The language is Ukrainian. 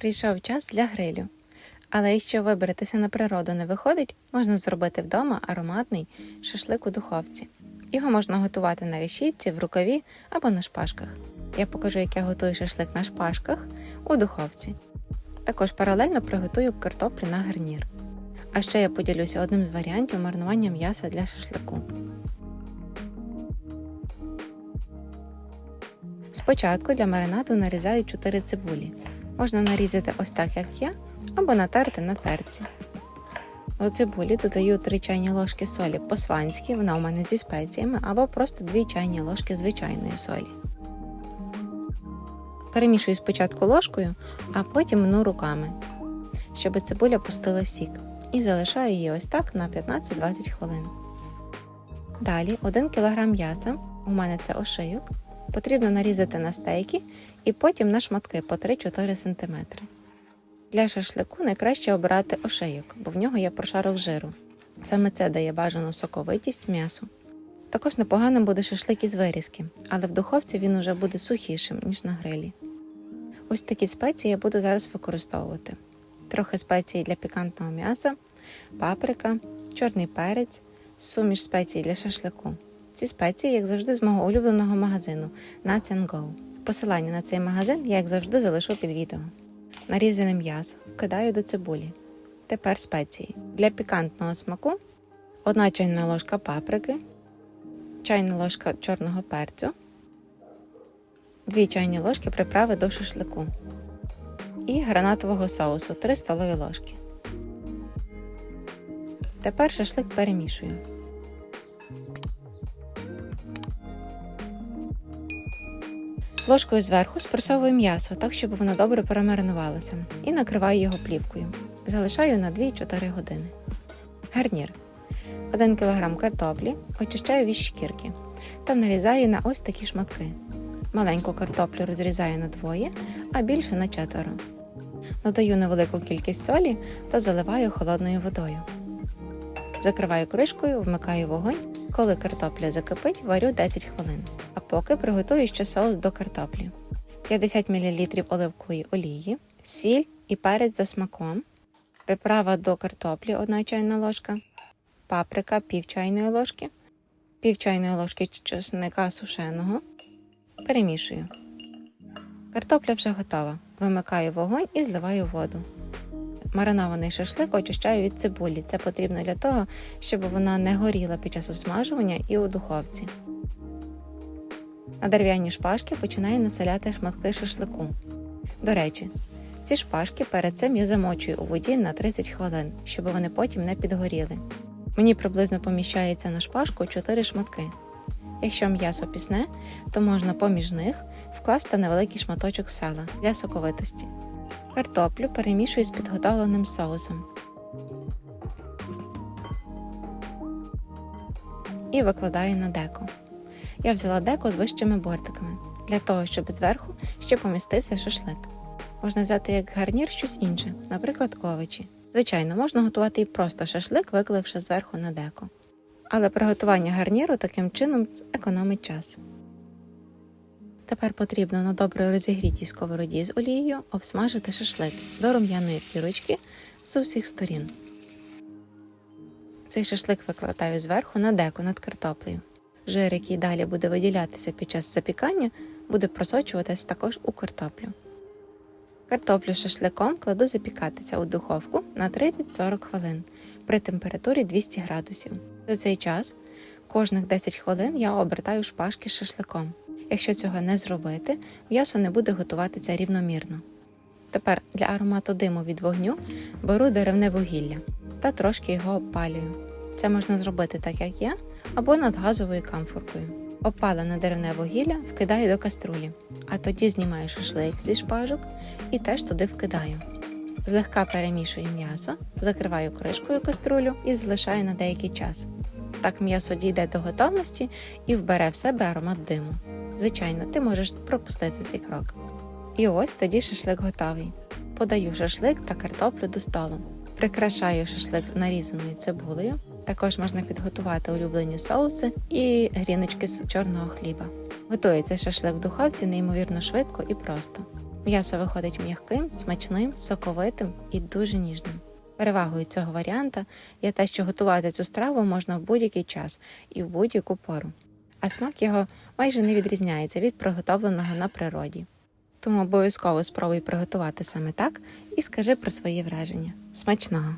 Прийшов час для грилю. Але якщо вибратися на природу не виходить, можна зробити вдома ароматний шашлик у духовці. Його можна готувати на решітці, в рукаві або на шпажках. Я покажу, як я готую шашлик на шпажках у духовці. Також паралельно приготую картоплю на гарнір. А ще я поділюся одним з варіантів маринування м'яса для шашлику. Спочатку для маринаду нарізаю 4 цибулі. Можна нарізати ось так, як я, або натерти на терці. До цибулі додаю 3 чайні ложки солі по-сванськи, вона у мене зі спеціями, або просто 2 чайні ложки звичайної солі. Перемішую спочатку ложкою, а потім мну руками, щоб цибуля пустила сік. І залишаю її ось так на 15-20 хвилин. Далі 1 кг м'яса, у мене це ошийок, потрібно нарізати на стейки і потім на шматки по 3-4 см. Для шашлику найкраще обирати ошийок, бо в нього є прошарок жиру. Саме це дає бажану соковитість м'ясу. Також непоганим буде шашлик із вирізки, але в духовці він уже буде сухішим, ніж на грилі. Ось такі спеції я буду зараз використовувати. Трохи спецій для пікантного м'яса, паприка, чорний перець, суміш спецій для шашлику. Ці спеції, як завжди, з мого улюбленого магазину Nuts Go. Посилання на цей магазин я, як завжди, залишу під відео. Нарізане м'ясо вкидаю до цибулі. Тепер спеції. Для пікантного смаку 1 чайна ложка паприки, чайна ложка чорного перцю, 2 чайні ложки приправи до шашлику і гранатового соусу 3 столові ложки. Тепер шашлик перемішую. Ложкою зверху спресовую м'ясо так, щоб воно добре перемаринувалося, і накриваю його плівкою. Залишаю на 2-4 години. Гарнір. 1 кг картоплі очищаю від шкірки та нарізаю на ось такі шматки. Маленьку картоплю розрізаю на двоє, а більшу на четверо. Додаю невелику кількість солі та заливаю холодною водою. Закриваю кришкою, вмикаю вогонь. Коли картопля закипить, варю 10 хвилин. Поки приготую ще соус до картоплі. 50 мл оливкової олії, сіль і перець за смаком, приправа до картоплі 1 чайна ложка, паприка пів чайної ложки, пів чайної ложки чесника сушеного. Перемішую. Картопля вже готова. Вимикаю вогонь і зливаю воду. Маринований шашлик очищаю від цибулі. Це потрібно для того, щоб вона не горіла під час обсмажування і у духовці. На дерев'яні шпажки починаю населяти шматки шашлику. До речі, ці шпажки перед цим я замочую у воді на 30 хвилин, щоб вони потім не підгоріли. Мені приблизно поміщається на шпажку 4 шматки. Якщо м'ясо пісне, то можна поміж них вкласти невеликий шматочок сала для соковитості. Картоплю перемішую з підготовленим соусом. І викладаю на деко. Я взяла деко з вищими бортиками, для того, щоб зверху ще помістився шашлик. Можна взяти як гарнір щось інше, наприклад, овочі. Звичайно, можна готувати і просто шашлик, викливши зверху на деко. Але приготування гарніру таким чином економить час. Тепер потрібно на добре розігрітій сковороді з олією обсмажити шашлик до рум'яної кірочки з усіх сторін. Цей шашлик викладаю зверху на деко над картоплею. Жир, який далі буде виділятися під час запікання, буде просочуватись також у картоплю. Картоплю з шашликом кладу запікатися у духовку на 30-40 хвилин при температурі 200 градусів. За цей час кожних 10 хвилин я обертаю шпажки з шашликом. Якщо цього не зробити, м'ясо не буде готуватися рівномірно. Тепер для аромату диму від вогню беру деревне вугілля та трошки його обпалюю. Це можна зробити так, як я, або над газовою камфоркою. Опалене деревне вугілля вкидаю до каструлі, а тоді знімаю шашлик зі шпажок і теж туди вкидаю. Злегка перемішую м'ясо, закриваю кришкою каструлю і залишаю на деякий час. Так м'ясо дійде до готовності і вбере в себе аромат диму. Звичайно, ти можеш пропустити цей крок. І ось тоді шашлик готовий. Подаю шашлик та картоплю до столу. Прикрашаю шашлик нарізаною цибулею. Також можна підготувати улюблені соуси і гріночки з чорного хліба. Готується шашлик в духовці неймовірно швидко і просто. М'ясо виходить м'яким, смачним, соковитим і дуже ніжним. Перевагою цього варіанта є те, що готувати цю страву можна в будь-який час і в будь-яку пору, а смак його майже не відрізняється від приготовленого на природі. Тому обов'язково спробуй приготувати саме так і скажи про свої враження. Смачного!